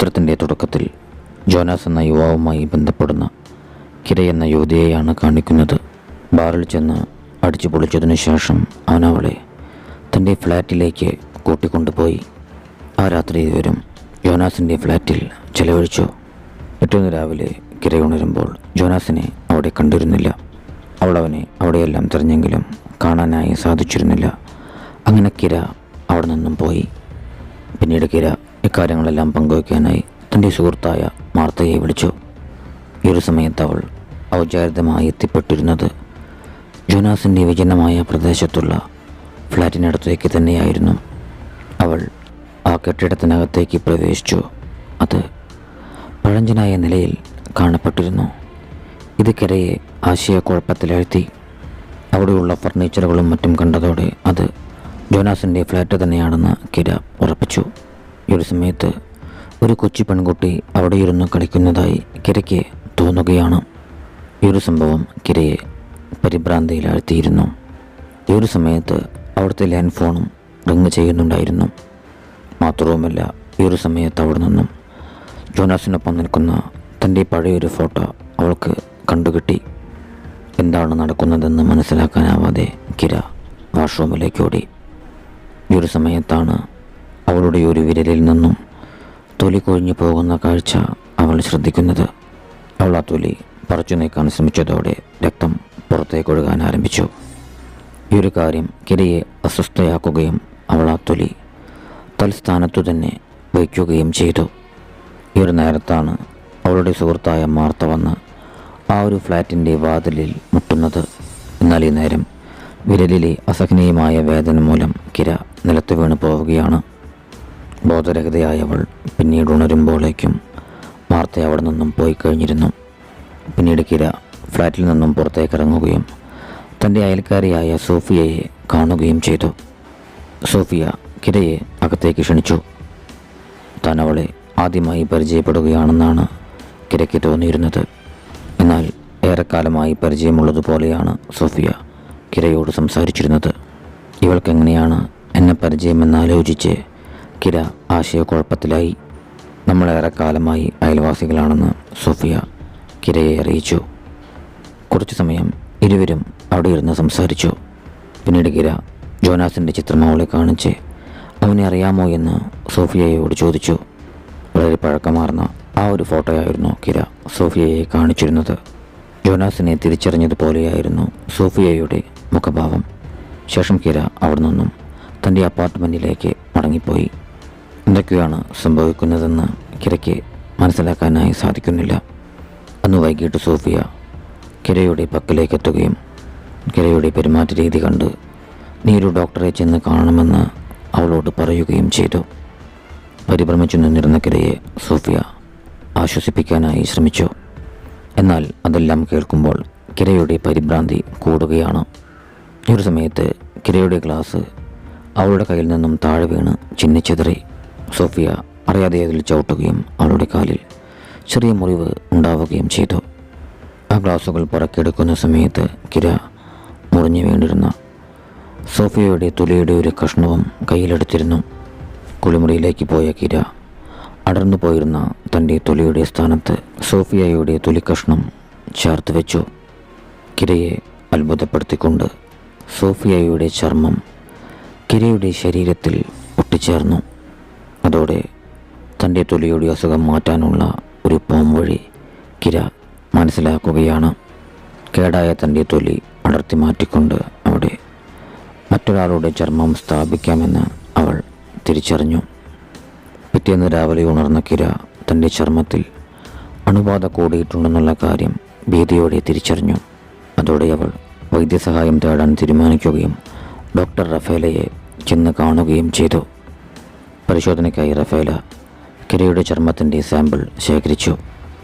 ചിത്രത്തിന്റെ തുടക്കത്തിൽ ജോനാസ് എന്ന യുവാവുമായി ബന്ധപ്പെടുന്ന കിര എന്ന യുവതിയെയാണ് കാണിക്കുന്നത്. ബാറിൽ ചെന്ന് അടിച്ചു പൊളിച്ചതിനു ശേഷം അവനവളെ തന്റെ ഫ്ലാറ്റിലേക്ക് കൂട്ടിക്കൊണ്ടുപോയി. ആ രാത്രി ഇവരും ജോനാസിന്റെ ഫ്ലാറ്റിൽ ചെലവഴിച്ചു. പിറ്റേന്ന് രാവിലെ കിര ഉണരുമ്പോൾ ജോനാസിനെ അവിടെ കണ്ടിരുന്നില്ല. അവൾ അവനെ അവിടെയെല്ലാം തിരഞ്ഞെങ്കിലും കാണാനായി സാധിച്ചിരുന്നില്ല. അങ്ങനെ കിര അവിടെ നിന്നും പോയി. പിന്നീട് കിര ഇക്കാര്യങ്ങളെല്ലാം പങ്കുവയ്ക്കാനായി തന്റെ സുഹൃത്തായ മാർത്തയെ വിളിച്ചു. ഈ ഒരു സമയത്ത് അവൾ ഔചാരിതമായി എത്തിപ്പെട്ടിരുന്നത് ജോനാസിന്റെ വിജനമായ പ്രദേശത്തുള്ള ഫ്ലാറ്റിനടുത്തേക്ക് തന്നെയായിരുന്നു. അവൾ ആ കെട്ടിടത്തിനകത്തേക്ക് പ്രവേശിച്ചു. അത് പഴഞ്ചനായ നിലയിൽ കാണപ്പെട്ടിരുന്നു. ഇത് കരയെ ആശയക്കുഴപ്പത്തിലാഴ്ത്തി. അവിടെയുള്ള ഫർണിച്ചറുകളും മറ്റും കണ്ടതോടെ അത് ജോനാസിന്റെ ഫ്ലാറ്റ് തന്നെയാണെന്ന് കിര ഉറപ്പിച്ചു. ഈ ഒരു സമയത്ത് ഒരു കൊച്ചു പെൺകുട്ടി അവിടെ ഇരുന്ന് കളിക്കുന്നതായി കിരയ്ക്ക് തോന്നുകയാണ്. ഈ ഒരു സംഭവം കിരയെ പരിഭ്രാന്തിയിലാഴ്ത്തിയിരുന്നു. ഈ ഒരു സമയത്ത് അവിടുത്തെ ലാൻഡ് ഫോണും റിങ് ചെയ്യുന്നുണ്ടായിരുന്നു. മാത്രവുമല്ല ഈ ഒരു സമയത്ത് അവിടെ നിന്നും ജോനാസിനൊപ്പം നിൽക്കുന്ന തന്റെ പഴയൊരു ഫോട്ടോ അവൾക്ക് കണ്ടുകിട്ടി. എന്താണ് നടക്കുന്നതെന്ന് മനസ്സിലാക്കാനാവാതെ കിര വാഷ്റൂമിലേക്ക് ഓടി. ഈ ഒരു സമയത്താണ് അവളുടെ ഒരു വിരലിൽ നിന്നും തൊലി കൊഴിഞ്ഞു പോകുന്ന കാഴ്ച അവൾ ശ്രദ്ധിക്കുന്നത്. അവൾ ആ തൊലി പറിച്ചു നീക്കാൻ ശ്രമിച്ചതോടെ രക്തം പുറത്തേക്ക് ഒഴുകാൻ ആരംഭിച്ചു. ഈ ഒരു കാര്യം കിരയെ അസ്വസ്ഥയാക്കുകയും അവൾ ആ തൊലി തൽസ്ഥാനത്തു തന്നെ വയ്ക്കുകയും ചെയ്തു. ഈ ഒരു നേരത്താണ് അവളുടെ സുഹൃത്തായ മാർത്ത വന്ന് ആ ഒരു ഫ്ലാറ്റിന്റെ വാതിലിൽ മുട്ടുന്നത്. എന്നാൽ ഈ നേരം വിരലിലെ അസഹനീയമായ വേദന മൂലം കിര നിലത്ത് വീണ് പോവുകയാണ് ബോധരഹിതയായവൾ പിന്നീട് ഉണരുമ്പോഴേക്കും വാർത്ത അവിടെ നിന്നും പോയി കഴിഞ്ഞിരുന്നു. പിന്നീട് കിര ഫ്ലാറ്റിൽ നിന്നും പുറത്തേക്ക് ഇറങ്ങുകയും തന്റെ അയൽക്കാരിയായ സോഫിയയെ കാണുകയും ചെയ്തു. സോഫിയ കിരയെ അകത്തേക്ക് ക്ഷണിച്ചു. താൻ അവളെ ആദ്യമായി പരിചയപ്പെടുകയാണെന്നാണ് കിരയ്ക്ക് തോന്നിയിരുന്നത്. എന്നാൽ ഏറെക്കാലമായി പരിചയമുള്ളതുപോലെയാണ് സോഫിയ കിരയോട് സംസാരിച്ചിരുന്നത്. ഇവൾക്കെങ്ങനെയാണ് എന്നെ പരിചയമെന്നാലോചിച്ച് കിര ആശയക്കുഴപ്പത്തിലായി നമ്മളേറെ കാലമായി അയൽവാസികളാണെന്ന് സോഫിയ കിരയെ അറിയിച്ചു. കുറച്ചു സമയം ഇരുവരും അവിടെ ഇരുന്ന് സംസാരിച്ചു. പിന്നീട് കിര ജോനാസിന്റെ ചിത്രം അവളെ കാണിച്ച് അവനെ അറിയാമോ? എന്ന് സോഫിയയോട് ചോദിച്ചു. വളരെ പഴക്കമാർന്ന ആ ഒരു ഫോട്ടോയായിരുന്നു കിര സോഫിയയെ കാണിച്ചിരുന്നത്. ജോനാസിനെ തിരിച്ചറിഞ്ഞതുപോലെയായിരുന്നു സോഫിയയുടെ മുഖഭാവം. ശേഷം കിര അവിടെ നിന്നും തന്റെ അപ്പാർട്ട്മെന്റിലേക്ക് മടങ്ങിപ്പോയി. എന്തൊക്കെയാണ് സംഭവിക്കുന്നതെന്ന് കിരയ്ക്ക് മനസ്സിലാക്കാനായി സാധിക്കുന്നില്ല. അന്ന് വൈകിട്ട് സോഫിയ കിരയുടെ പക്കലേക്ക് എത്തുകയും കിരയുടെ പെരുമാറ്റ രീതി കണ്ട് നീ ഒരു ഡോക്ടറെ ചെന്ന് കാണണമെന്ന് അവളോട് പറയുകയും ചെയ്തു. പരിഭ്രമിച്ചു നിന്നിരുന്ന കിരയെ സോഫിയ ആശ്വസിപ്പിക്കാനായി ശ്രമിച്ചു. എന്നാൽ അതെല്ലാം കേൾക്കുമ്പോൾ കിരയുടെ പരിഭ്രാന്തി കൂടുകയാണ്. ഒരു സമയത്ത് കിരയുടെ ഗ്ലാസ് അവളുടെ കയ്യിൽ നിന്നും താഴെ വീണ് ചിന്നിച്ചെതറി സോഫിയ അറിയാതെ അതിൽ ചവിട്ടുകയും അവളുടെ കാലിൽ ചെറിയ മുറിവ് ഉണ്ടാവുകയും ചെയ്തു. ആ ഗ്ലാസുകൾ പുറക്കെടുക്കുന്ന സമയത്ത് കിര മുറിഞ്ഞു വീണിരുന്ന സോഫിയയുടെ തുലിയുടെ ഒരു കഷ്ണവും കയ്യിലെടുത്തിരുന്നു. കുളിമുറിയിലേക്ക് പോയ കിര അടർന്നു പോയിരുന്ന തന്റെ തൊലിയുടെ സ്ഥാനത്ത് സോഫിയയുടെ തുലിക്കഷ്ണം ചേർത്ത് വെച്ചു. കിരയെ അത്ഭുതപ്പെടുത്തിക്കൊണ്ട് സോഫിയയുടെ ചർമ്മം കിരയുടെ ശരീരത്തിൽ ഒട്ടിച്ചേർന്നു. അതോടെ തന്റെ തൊലിയുടെ അസുഖം മാറ്റാനുള്ള ഒരു പോം വഴി കിര മനസ്സിലാക്കുകയാണ്. കേടായ തന്റെ തൊലി അടർത്തി മാറ്റിക്കൊണ്ട് അവിടെ മറ്റൊരാളുടെ ചർമ്മം സ്ഥാപിക്കാമെന്ന് അവൾ തിരിച്ചറിഞ്ഞു. പിറ്റേന്ന് രാവിലെ ഉണർന്ന കിര തന്റെ ചർമ്മത്തിൽ അണുബാധ കൂടിയിട്ടുണ്ടെന്നുള്ള കാര്യം ഭീതിയോടെ തിരിച്ചറിഞ്ഞു. അതോടെ അവൾ വൈദ്യസഹായം തേടാൻ തീരുമാനിക്കുകയും ഡോക്ടർ റഫേലയെ ചെന്ന് കാണുകയും ചെയ്തു. പരിശോധനയ്ക്കായി റഫേല കിരയുടെ ചർമ്മത്തിന്റെ സാമ്പിൾ ശേഖരിച്ചു.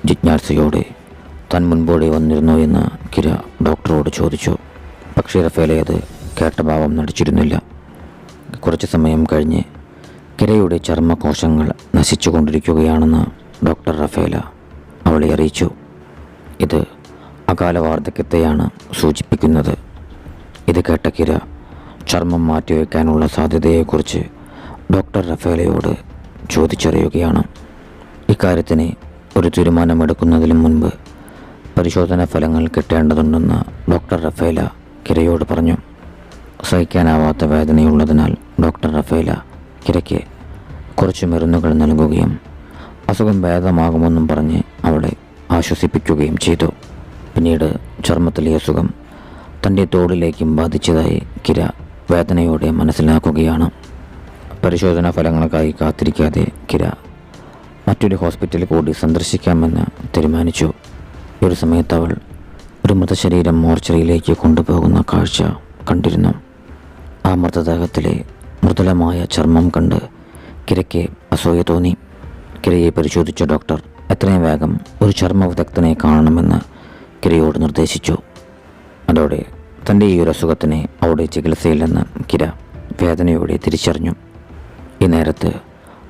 ജിജ്ഞാസയോടെ താൻ മുൻപോടെ വന്നിരുന്നോ എന്ന് കിര ഡോക്ടറോട് ചോദിച്ചു. പക്ഷേ റഫേല അത് കേട്ട ഭാവം നടിച്ചിരുന്നില്ല. കുറച്ച് സമയം കഴിഞ്ഞ് കിരയുടെ ചർമ്മകോശങ്ങൾ നശിച്ചുകൊണ്ടിരിക്കുകയാണെന്ന് ഡോക്ടർ റഫേല അവളെ അറിയിച്ചു. ഇത് അകാല വാർദ്ധക്യത്തെയാണ് സൂചിപ്പിക്കുന്നത്. ഇത് കേട്ട കിര ചർമ്മം മാറ്റിവെക്കാനുള്ള സാധ്യതയെക്കുറിച്ച് ഡോക്ടർ റഫേലയോട് ചോദിച്ചറിയുകയാണ്. ഇക്കാര്യത്തിന് ഒരു തീരുമാനമെടുക്കുന്നതിന് മുൻപ് പരിശോധനാ ഫലങ്ങൾ കിട്ടേണ്ടതുണ്ടെന്ന് ഡോക്ടർ റഫേല കിരയോട് പറഞ്ഞു. സഹിക്കാനാവാത്ത വേദനയുള്ളതിനാൽ ഡോക്ടർ റഫേല കിരയ്ക്ക് കുറച്ച് മരുന്നുകൾ നൽകുകയും അസുഖം ഭേദമാകുമെന്നും പറഞ്ഞ് അവളെ ആശ്വസിപ്പിക്കുകയും ചെയ്തു. പിന്നീട് ചർമ്മത്തിലെ അസുഖം തന്റെ തോടിലേക്കും ബാധിച്ചതായി കിര വേദനയോടെ മനസ്സിലാക്കുകയാണ്. പരിശോധനാ ഫലങ്ങൾക്കായി കാത്തിരിക്കാതെ കിര മറ്റൊരു ഹോസ്പിറ്റൽ കൂടി സന്ദർശിക്കാമെന്ന് തീരുമാനിച്ചു. ഒരു സമയത്ത് അവൾ ഒരു മൃതശരീരം മോർച്ചറിയിലേക്ക് കൊണ്ടുപോകുന്ന കാഴ്ച കണ്ടിരുന്നു. ആ മൃതദേഹത്തിലെ മൃദുലമായ ചർമ്മം കണ്ട് കിരയ്ക്ക് അസൂയ തോന്നി. കിരയെ പരിശോധിച്ച ഡോക്ടർ എത്രയും വേഗം ഒരു ചർമ്മ വിദഗ്ധനെ കാണണമെന്ന് കിരയോട് നിർദ്ദേശിച്ചു. അതോടെ തന്റെ ഈ ഒരു അസുഖത്തിന് അവിടെ ചികിത്സയില്ലെന്ന് കിര വേദനയോടെ തിരിച്ചറിഞ്ഞു. ഈ നേരത്ത്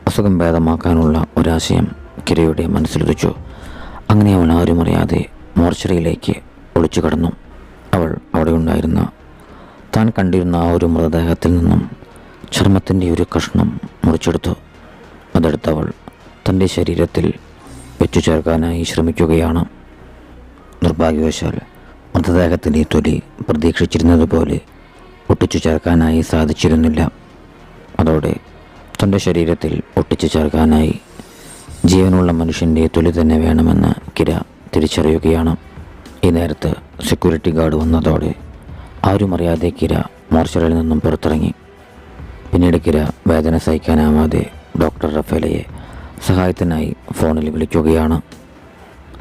അസുഖം ഭേദമാക്കാനുള്ള ഒരാശയം കിരയുടെ മനസ്സിലുദിച്ചു. അങ്ങനെ അവൻ ആരും അറിയാതെ മോർച്ചറിയിലേക്ക് ഒളിച്ചു കടന്നു. അവൾ അവിടെ ഉണ്ടായിരുന്ന താൻ കണ്ടിരുന്ന ആ ഒരു മൃതദേഹത്തിൽ നിന്നും ചർമ്മത്തിന്റെ ഒരു കഷ്ണം മുറിച്ചെടുത്തു. അതെടുത്തവൾ തന്റെ ശരീരത്തിൽ വെച്ചു ചേർക്കാനായി ശ്രമിക്കുകയാണ്. നിർഭാഗ്യവശാൽ മൃതദേഹത്തിന്റെ തൊലി പ്രതീക്ഷിച്ചിരുന്നതുപോലെ ഒട്ടിച്ചു ചേർക്കാനായി സാധിച്ചിരുന്നില്ല. അതോടെ തന്റെ ശരീരത്തിൽ ഒട്ടിച്ചു ചേർക്കാനായി ജീവനുള്ള മനുഷ്യന്റെ തൊലി തന്നെ വേണമെന്ന് കിര തിരിച്ചറിയുകയാണ്. ഈ നേരത്ത് സെക്യൂരിറ്റി ഗാർഡ് വന്നതോടെ ആരും അറിയാതെ കിര മോർച്ചറിൽ നിന്നും പുറത്തിറങ്ങി. പിന്നീട് കിര വേദന സഹിക്കാനാവാതെ ഡോക്ടർ റഫേലയെ സഹായത്തിനായി ഫോണിൽ വിളിക്കുകയാണ്.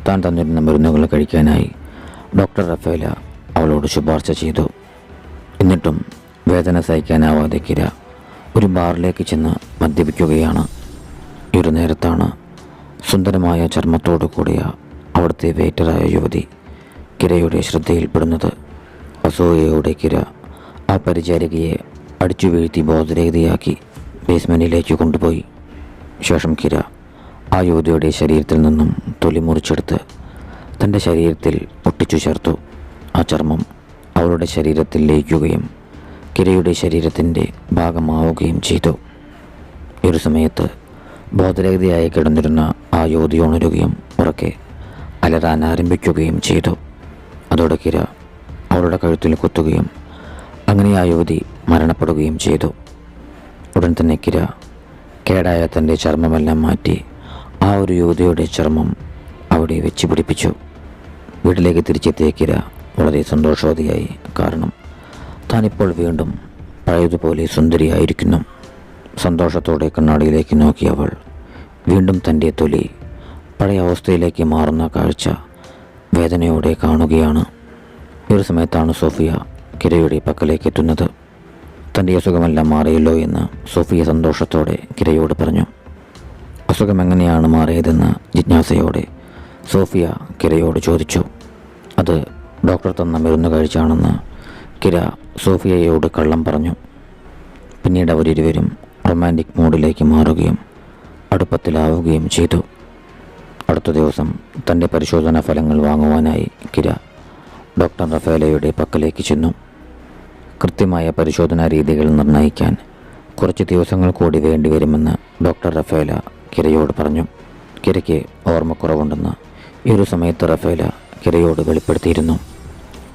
താൻ തന്നിരുന്ന മരുന്നുകൾ കഴിക്കാനായി ഡോക്ടർ റഫേല അവളോട് ശുപാർശ ചെയ്തു. എന്നിട്ടും വേദന സഹിക്കാനാവാതെ കിര ഒരു ബാറിലേക്ക് ചെന്ന് മദ്യപിക്കുകയാണ്. ഒരു നേരത്താണ് സുന്ദരമായ ചർമ്മത്തോടു കൂടിയ അവിടുത്തെ വെയിറ്ററായ യുവതി കിരയുടെ ശ്രദ്ധയിൽപ്പെടുന്നത്. അസൂയയുടെ കിര ആ പരിചാരികയെ അടിച്ചു വീഴ്ത്തി ബോധരഹിതയാക്കി ബേസ്മെന്റിലേക്ക് കൊണ്ടുപോയി. ശേഷം കിര ആ യുവതിയുടെ ശരീരത്തിൽ നിന്നും തൊലി മുറിച്ചെടുത്ത് തന്റെ ശരീരത്തിൽ ഒട്ടിച്ചു ചേർത്തു. ആ ചർമ്മം അവളുടെ ശരീരത്തിൽ ലയിക്കുകയും കിരയുടെ ശരീരത്തിന്റെ ഭാഗമാവുകയും ചെയ്തു. ഒരു സമയത്ത് ബോധരഹിതയായി കിടന്നിരുന്ന ആ യുവതി ഉണരുകയും ഉറക്കെ അലറാൻ ആരംഭിക്കുകയും ചെയ്തു. അതോടെ കിര അവളുടെ കഴുത്തിൽ കുത്തുകയും അങ്ങനെ ആ യുവതി മരണപ്പെടുകയും ചെയ്തു. ഉടൻ തന്നെ കിര കേടായ തന്റെ ചർമ്മമെല്ലാം മാറ്റി ആ ഒരു യുവതിയുടെ ചർമ്മം അവിടെ വെച്ച് പിടിപ്പിച്ചു. വീട്ടിലേക്ക് തിരിച്ചെത്തിയ കിര വളരെ സന്തോഷവതിയായി. കാരണം താനിപ്പോൾ വീണ്ടും പഴയതുപോലെ സുന്ദരിയായിരിക്കുന്നു. സന്തോഷത്തോടെ കണ്ണാടിയിലേക്ക് നോക്കിയവൾ വീണ്ടും തന്റെ തൊലി പഴയ അവസ്ഥയിലേക്ക് മാറുന്ന കാഴ്ച വേദനയോടെ കാണുകയാണ്. ഒരു സമയത്താണ് സോഫിയ കിരയുടെ പക്കലേക്ക് എത്തുന്നത്. തന്റെ അസുഖമെല്ലാം മാറിയല്ലോ എന്ന് സോഫിയ സന്തോഷത്തോടെ കിരയോട് പറഞ്ഞു. അസുഖം എങ്ങനെയാണ് മാറിയതെന്ന് ജിജ്ഞാസയോടെ സോഫിയ കിരയോട് ചോദിച്ചു. അത് ഡോക്ടർ തന്ന മരുന്ന് കഴിച്ചാണെന്ന് കിര സോഫിയയോട് കള്ളം പറഞ്ഞു. പിന്നീട് അവരിരുവരും റൊമാന്റിക് മൂഡിലേക്ക് മാറുകയും അടുപ്പത്തിലാവുകയും ചെയ്തു. അടുത്ത ദിവസം തന്റെ പരിശോധനാ ഫലങ്ങൾ വാങ്ങുവാനായി കിര ഡോക്ടർ റഫേലയുടെ പക്കലേക്ക് ചെന്നു. കൃത്യമായ പരിശോധനാ രീതികൾ നിർണയിക്കാൻ കുറച്ച് ദിവസങ്ങൾ കൂടി വേണ്ടിവരുമെന്ന് ഡോക്ടർ റഫേല കിരയോട് പറഞ്ഞു. കിരയ്ക്ക് ഓർമ്മക്കുറവുണ്ടെന്ന് ഈ ഒരു സമയത്ത് റഫേല കിരയോട് വെളിപ്പെടുത്തിയിരുന്നു.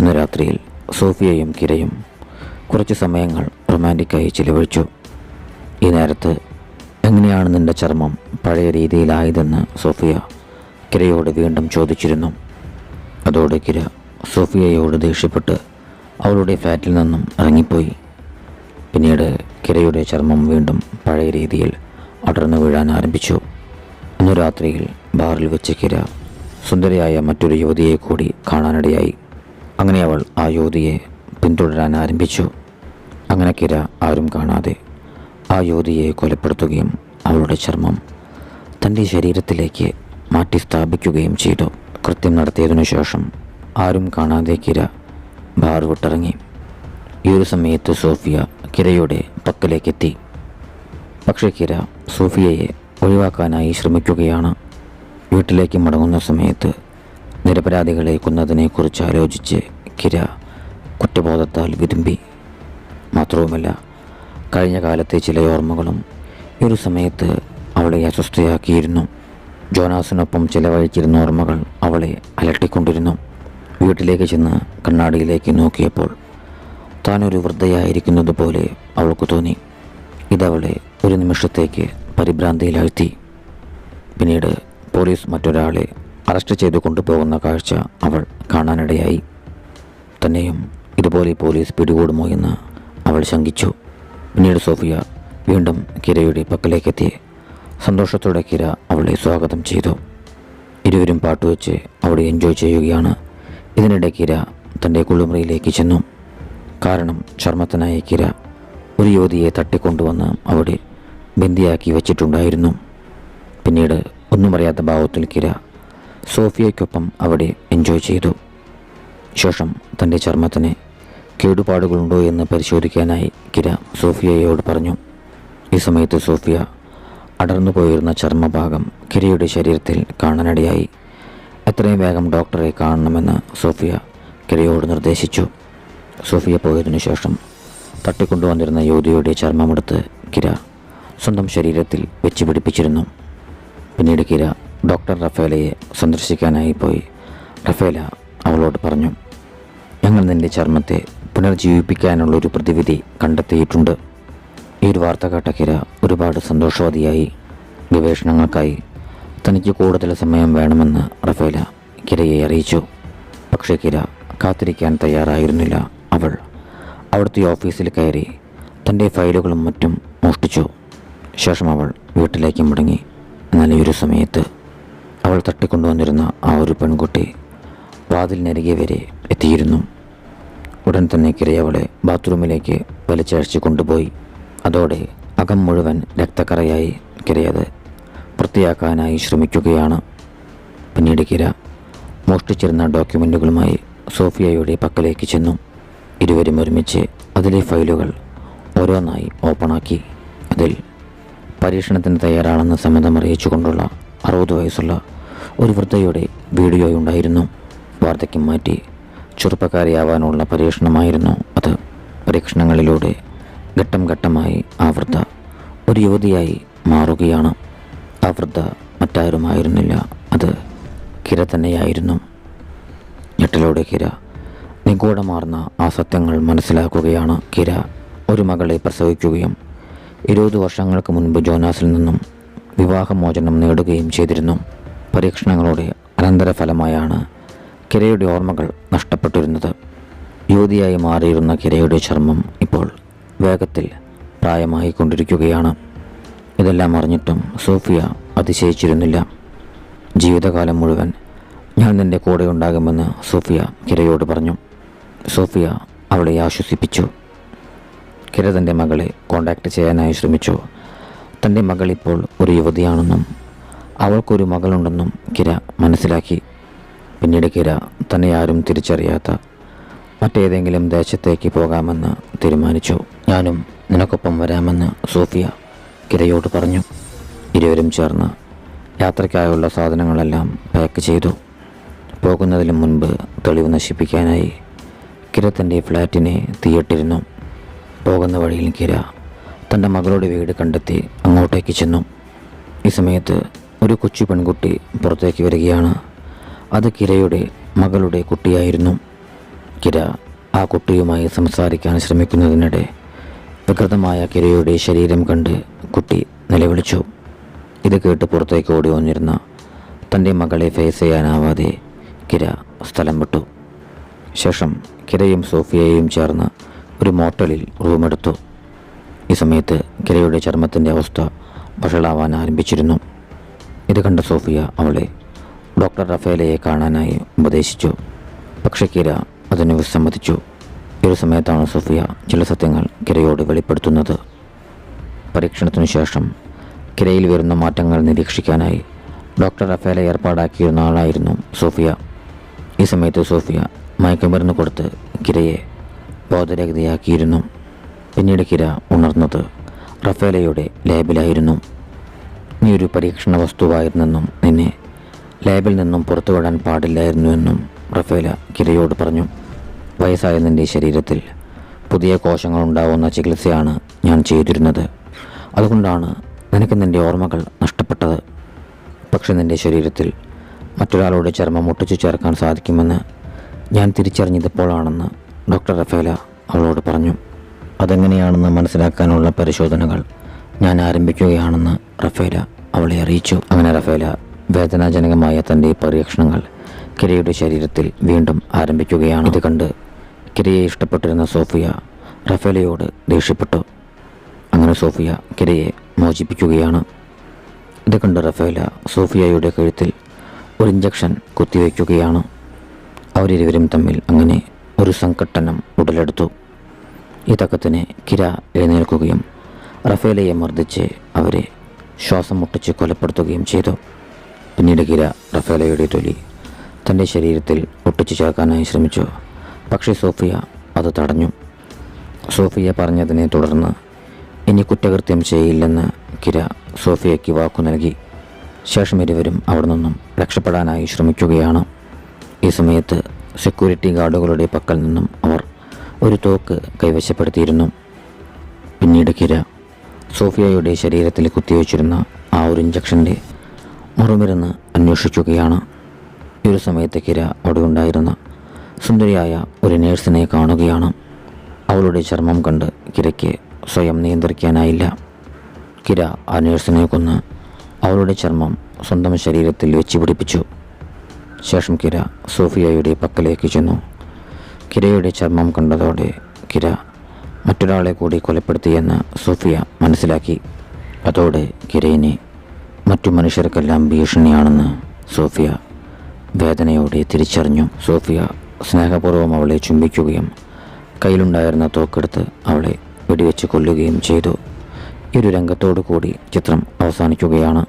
ഇന്ന് രാത്രിയിൽ സോഫിയയും കിരയും കുറച്ച് സമയങ്ങൾ റൊമാന്റിക്കായി ചിലവഴിച്ചു. ഈ നേരത്ത് എങ്ങനെയാണ് നിന്റെ ചർമ്മം പഴയ രീതിയിലായതെന്ന് സോഫിയ കിരയോട് വീണ്ടും ചോദിച്ചിരുന്നു. അതോടെ കിര സോഫിയയോട് ദേഷ്യപ്പെട്ട് അവളുടെ ഫ്ലാറ്റിൽ നിന്നും ഇറങ്ങിപ്പോയി. പിന്നീട് കിരയുടെ ചർമ്മം വീണ്ടും പഴയ രീതിയിൽ അടർന്നു വീഴാൻ ആരംഭിച്ചു. അന്നു രാത്രിയിൽ ബാറിൽ വെച്ച് കിര സുന്ദരിയായ മറ്റൊരു യുവതിയെ കൂടി കാണാനിടയായി. അങ്ങനെ അവൾ ആ യുവതിയെ പിന്തുടരാൻ ആരംഭിച്ചു. അങ്ങനെ കിര ആരും കാണാതെ ആ യുവതിയെ കൊലപ്പെടുത്തുകയും അവളുടെ ചർമ്മം തന്റെ ശരീരത്തിലേക്ക് മാറ്റി സ്ഥാപിക്കുകയും ചെയ്തു. കൃത്യം നടത്തിയതിനു ശേഷം ആരും കാണാതെ കിര ബാർ വിട്ടിറങ്ങി. ഈ ഒരു സമയത്ത് സോഫിയ കിരയുടെ പക്കലേക്കെത്തി. പക്ഷേ കിര സോഫിയയെ ഒഴിവാക്കാനായി ശ്രമിക്കുകയാണ്. വീട്ടിലേക്ക് മടങ്ങുന്ന സമയത്ത് നിരപരാധികളെ കൊന്നതിനെക്കുറിച്ച് ആലോചിച്ച് കിര കുറ്റബോധത്താൽ വിതുമ്പി. മാത്രവുമല്ല കഴിഞ്ഞ കാലത്തെ ചില ഓർമ്മകളും ഒരു സമയത്ത് അവളെ അസ്വസ്ഥയാക്കിയിരുന്നു. ജോനാസിനൊപ്പം ചിലവഴിച്ചിരുന്ന ഓർമ്മകൾ അവളെ അലട്ടിക്കൊണ്ടിരുന്നു. വീട്ടിലേക്ക് ചെന്ന് കണ്ണാടിയിലേക്ക് നോക്കിയപ്പോൾ താനൊരു വൃദ്ധയായിരിക്കുന്നത് പോലെ അവൾക്ക് തോന്നി. ഇതവളെ ഒരു നിമിഷത്തേക്ക് പരിഭ്രാന്തിയിലാഴ്ത്തി. പിന്നീട് പോലീസ് മറ്റൊരാളെ അറസ്റ്റ് ചെയ്തു കൊണ്ടുപോകുന്ന കാഴ്ച അവൾ കാണാനിടയായി. തന്നെയും ഇതുപോലെ പോലീസ് പിടികൂടുമോ എന്ന് അവൾ ശങ്കിച്ചു. പിന്നീട് സോഫിയ വീണ്ടും കിരയുടെ പക്കലേക്കെത്തി. സന്തോഷത്തോടെ കിര അവളെ സ്വാഗതം ചെയ്തു. ഇരുവരും പാട്ടുവെച്ച് അവിടെ എൻജോയ് ചെയ്യുകയാണ്. ഇതിനിടെ കിര തന്റെ കുളിമുറിയിലേക്ക് ചെന്നു. കാരണം ചർമ്മത്തിനായ കിര ഒരു യുവതിയെ തട്ടിക്കൊണ്ടുവന്ന് അവിടെ ബന്ദിയാക്കി വെച്ചിട്ടുണ്ടായിരുന്നു. പിന്നീട് ഒന്നും അറിയാത്ത ഭാവത്തിൽ കിര സോഫിയയ്ക്കൊപ്പം അവിടെ എൻജോയ് ചെയ്തു. ശേഷം തന്റെ ചർമ്മത്തിന് കേടുപാടുകളുണ്ടോ എന്ന് പരിശോധിക്കാനായി കിര സോഫിയയോട് പറഞ്ഞു. ഈ സമയത്ത് സോഫിയ അടർന്നു പോയിരുന്ന ചർമ്മഭാഗം കിരയുടെ ശരീരത്തിൽ കാണാനിടയായി. എത്രയും വേഗം ഡോക്ടറെ കാണണമെന്ന് സോഫിയ കിരയോട് നിർദ്ദേശിച്ചു. സോഫിയ പോയതിനു ശേഷം തട്ടിക്കൊണ്ടുവന്നിരുന്ന യുവതിയുടെ ചർമ്മമെടുത്ത് കിര സ്വന്തം ശരീരത്തിൽ വെച്ച് പിടിപ്പിച്ചിരുന്നു. പിന്നീട് കിര ഡോക്ടർ റഫേലയെ സന്ദർശിക്കാനായി പോയി. റഫേല അവളോട് പറഞ്ഞു ഞങ്ങൾ നിന്റെ ചർമ്മത്തെ പുനർജീവിപ്പിക്കാനുള്ള ഒരു പ്രതിവിധി കണ്ടെത്തിയിട്ടുണ്ട്. ഈ ഒരു വാർത്ത കേട്ട കിര ഒരുപാട് സന്തോഷവതിയായി ഗവേഷണങ്ങൾക്കായി തനിക്ക് കൂടുതൽ സമയം വേണമെന്ന് റഫേല കിരയെ അറിയിച്ചു. പക്ഷേ കിര കാത്തിരിക്കാൻ തയ്യാറായിരുന്നില്ല. അവൾ അവിടുത്തെ ഓഫീസിൽ കയറി തന്റെ ഫയലുകളും മറ്റും മോഷ്ടിച്ചു. ശേഷം അവൾ വീട്ടിലേക്ക് മടങ്ങി എന്നാൽ ഈ ഒരു സമയത്ത് അവൾ തട്ടിക്കൊണ്ടുവന്നിരുന്ന ആ ഒരു പെൺകുട്ടി വാതിലിനരികെ വരെ എത്തിയിരുന്നു. ഉടൻ തന്നെ കിരയവളെ ബാത്റൂമിലേക്ക് വലിച്ചഴച്ച് കൊണ്ടുപോയി. അതോടെ അകം മുഴുവൻ രക്തക്കറയായി കിരയത് വൃത്തിയാക്കാനായി ശ്രമിക്കുകയാണ്. പിന്നീട് കിര മോഷ്ടിച്ചിരുന്ന ഡോക്യുമെന്റുകളുമായി സോഫിയയുടെ പക്കലേക്ക് ചെന്നു. ഇരുവരും ഒരുമിച്ച് അതിലെ ഫയലുകൾ ഓരോന്നായി ഓപ്പണാക്കി. അതിൽ പരീക്ഷണത്തിന് തയ്യാറാണെന്ന് സമ്മതം അറിയിച്ചുകൊണ്ടുള്ള അറുപത് വയസ്സുള്ള ഒരു വൃദ്ധയുടെ വീഡിയോ ഉണ്ടായിരുന്നു വാർദ്ധക്യം മാറ്റി ചെറുപ്പക്കാരിയാവാനുള്ള പരീക്ഷണമായിരുന്നു അത്. പരീക്ഷണങ്ങളിലൂടെ ഘട്ടം ഘട്ടമായി ആ വൃദ്ധ ഒരു യുവതിയായി മാറുകയാണ്. ആ വൃദ്ധ മറ്റാരുമായിരുന്നില്ല. അത് കിര തന്നെയായിരുന്നു. ഞെട്ടലോടെ കിര. നിഗൂഢമാർന്ന ആ സത്യങ്ങൾ മനസ്സിലാക്കുകയാണ് കിര ഒരു മകളെ പ്രസവിക്കുകയും ഇരുപത് വർഷങ്ങൾക്ക് മുൻപ് ജോനാസിൽ നിന്നും വിവാഹമോചനം നേടുകയും ചെയ്തിരുന്നു. പരീക്ഷണങ്ങളുടെ അനന്തരഫലമായാണ് കിരയുടെ ഓർമ്മകൾ നഷ്ടപ്പെട്ടിരുന്നത്. യുവതിയായി മാറിയിരുന്ന കിരയുടെ ചർമ്മം ഇപ്പോൾ വേഗത്തിൽ പ്രായമായി കൊണ്ടിരിക്കുകയാണ് ഇതെല്ലാം അറിഞ്ഞിട്ടും സോഫിയ അതിശയിച്ചിരുന്നില്ല. ജീവിതകാലം മുഴുവൻ ഞാൻ നിന്റെ കൂടെ ഉണ്ടാകുമെന്ന് സോഫിയ കിരയോട് പറഞ്ഞു. സോഫിയ അവളെ ആശ്വസിപ്പിച്ചു. കിര തന്റെ മകളെ കോണ്ടാക്ട് ചെയ്യാനായി ശ്രമിച്ചു. തന്റെ മകൾ ഇപ്പോൾ ഒരു യുവതിയാണെന്നും അവൾക്കൊരു മകളുണ്ടെന്നും കിര മനസ്സിലാക്കി. പിന്നീട് കിര തന്നെ ആരും തിരിച്ചറിയാത്ത മറ്റേതെങ്കിലും ദേശത്തേക്ക് പോകാമെന്ന് തീരുമാനിച്ചു. ഞാനും നിനക്കൊപ്പം വരാമെന്ന് സോഫിയ കിരയോട് പറഞ്ഞു. ഇരുവരും ചേർന്ന് യാത്രയ്ക്കായുള്ള സാധനങ്ങളെല്ലാം പാക്ക് ചെയ്തു. പോകുന്നതിന് മുൻപ് തെളിവ് നശിപ്പിക്കാനായി കിര തന്റെ ഫ്ലാറ്റിനെ തീയിട്ടിരുന്നു. പോകുന്ന വഴിയിൽ കിര തന്റെ മകളുടെ വീട് കണ്ടെത്തി അങ്ങോട്ടേക്ക് ചെന്നു. ഈ സമയത്ത് ഒരു കൊച്ചു പെൺകുട്ടി പുറത്തേക്ക് വരികയാണ്. അത് കിരയുടെ മകളുടെ കുട്ടിയായിരുന്നു. കിര ആ കുട്ടിയുമായി സംസാരിക്കാൻ ശ്രമിക്കുന്നതിനിടെ വികൃതമായ കിരയുടെ ശരീരം കണ്ട് കുട്ടി നിലവിളിച്ചു. ഇത് കേട്ട് പുറത്തേക്ക് ഓടി വന്നിരുന്ന തന്റെ മകളെ ഫേസ് ചെയ്യാനാവാതെ കിര സ്ഥലം വിട്ടു. ശേഷം കിരയും സോഫിയയും ചേർന്ന് ഒരു മോട്ടലിൽ റൂമെടുത്തു ഈ സമയത്ത് കിരയുടെ ചർമ്മത്തിന്റെ അവസ്ഥ വഷളാവാൻ ആരംഭിച്ചിരുന്നു. ഇത് കണ്ട സോഫിയ അവളെ ഡോക്ടർ റഫേലയെ കാണാനായി ഉപദേശിച്ചു. പക്ഷെ കിര അതിന് വിസമ്മതിച്ചു. ഒരു സമയത്താണ് സുഫിയ ചില സത്യങ്ങൾ കിരയോട് വെളിപ്പെടുത്തുന്നത്. പരീക്ഷണത്തിനു ശേഷം കിരയിൽ വരുന്ന മാറ്റങ്ങൾ നിരീക്ഷിക്കാനായി ഡോക്ടർ റഫേല ഏർപ്പാടാക്കിയിരുന്ന ആളായിരുന്നു സോഫിയ. ഈ സമയത്ത് സോഫിയ മയക്കുമരുന്ന് കൊടുത്ത് കിരയെ ബോധരഹിതയാക്കിയിരുന്നു. പിന്നീട് കിര ഉണർന്നത് റഫേലയുടെ ലാബിലായിരുന്നു. നീ ഒരു പരീക്ഷണ വസ്തുവായിരുന്നെന്നും നിന്നെ ലാബിൽ നിന്നും പുറത്തുവിടാൻ പാടില്ലായിരുന്നുവെന്നും റഫേല കിരയോട് പറഞ്ഞു. വയസ്സായ നിന്റെ ശരീരത്തിൽ പുതിയ കോശങ്ങൾ ഉണ്ടാവുന്ന ചികിത്സയാണ് ഞാൻ ചെയ്തിരുന്നത്. അതുകൊണ്ടാണ് നിനക്ക് നിന്റെ ഓർമ്മകൾ നഷ്ടപ്പെട്ടത്. പക്ഷെ നിന്റെ ശരീരത്തിൽ മറ്റൊരാളുടെ ചർമ്മം ഒട്ടിച്ചു ചേർക്കാൻ സാധിക്കുമെന്ന് ഞാൻ തിരിച്ചറിഞ്ഞതിപ്പോഴാണെന്ന് ഡോക്ടർ റഫേല അവളോട് പറഞ്ഞു. അതെങ്ങനെയാണെന്ന് മനസ്സിലാക്കാനുള്ള പരിശോധനകൾ ഞാൻ ആരംഭിക്കുകയാണെന്ന് റഫേല അവളെ അറിയിച്ചു. അങ്ങനെ റഫേല വേദനാജനകമായ തന്റെ പരീക്ഷണങ്ങൾ കിരയുടെ ശരീരത്തിൽ വീണ്ടും ആരംഭിക്കുകയാണ്. ഇത് കണ്ട് കിരയെ ഇഷ്ടപ്പെട്ടിരുന്ന സോഫിയ റഫേലയോട് ദേഷ്യപ്പെട്ടു. അങ്ങനെ സോഫിയ കിരയെ മോചിപ്പിക്കുകയാണ്. ഇത് കണ്ട് റഫേല സോഫിയയുടെ കഴുത്തിൽ ഒരു ഇഞ്ചക്ഷൻ കുത്തിവെക്കുകയാണ്. അവരിരുവരും തമ്മിൽ അങ്ങനെ ഒരു സംഘട്ടനം ഉടലെടുത്തു. ഈ തക്കത്തിന് കിര എഴുന്നേൽക്കുകയും റഫേലയെ മർദ്ദിച്ച് അവരെ ശ്വാസം മുട്ടിച്ച് കൊലപ്പെടുത്തുകയും ചെയ്തു. പിന്നീട് കിര റഫേലയുടെ തൊലി തന്റെ ശരീരത്തിൽ ഒട്ടിച്ചു ചേർക്കാനായി ശ്രമിച്ചു. പക്ഷേ സോഫിയ അത് തടഞ്ഞു. സോഫിയ പറഞ്ഞതിനെ തുടർന്ന് ഇനി കുറ്റകൃത്യം ചെയ്യില്ലെന്ന് കിര സോഫിയയ്ക്ക് വാക്കു നൽകി. ശേഷം ഇരുവരും അവിടെ നിന്നും രക്ഷപ്പെടാനായി ശ്രമിക്കുകയാണ്. ഈ സമയത്ത് സെക്യൂരിറ്റി ഗാർഡുകളുടെ പക്കൽ നിന്നും അവർ ഒരു തോക്ക് കൈവശപ്പെടുത്തിയിരുന്നു. പിന്നീട് കിര സോഫിയയുടെ ശരീരത്തിൽ കുത്തിവെച്ചിരുന്ന ആ ഒരു ഇഞ്ചക്ഷന്റെ മറുമരുന്ന് അന്വേഷിക്കുകയാണ്. ഒരു സമയത്ത് കിര അവിടെ ഉണ്ടായിരുന്ന സുന്ദരിയായ ഒരു നേഴ്സിനെ കാണുകയാണ്. അവളുടെ ചർമ്മം കണ്ട് കിരയ്ക്ക് സ്വയം നിയന്ത്രിക്കാനായില്ല. കിര ആ നേഴ്സിനെ കൊന്ന് അവളുടെ ചർമ്മം സ്വന്തം ശരീരത്തിൽ വെച്ച് പിടിപ്പിച്ചു. ശേഷം കിര സോഫിയയുടെ പക്കലേക്ക് ചെന്നു. കിരയുടെ ചർമ്മം കണ്ടതോടെ കിര മറ്റൊരാളെ കൂടി കൊലപ്പെടുത്തിയെന്ന് സോഫിയ മനസ്സിലാക്കി. അതോടെ കിരയിനെ മറ്റു മനുഷ്യർക്കെല്ലാം ഭീഷണിയാണെന്ന് സോഫിയ വേദനയോടെ തിരിച്ചറിഞ്ഞു. സോഫിയ സ്നേഹപൂർവം അവളെ ചുംബിക്കുകയും കയ്യിലുണ്ടായിരുന്ന തോക്കെടുത്ത് അവളെ വെടിവെച്ച് കൊല്ലുകയും ചെയ്തു. ഈ ഒരു രംഗത്തോടു കൂടി ചിത്രം അവസാനിക്കുകയാണ്.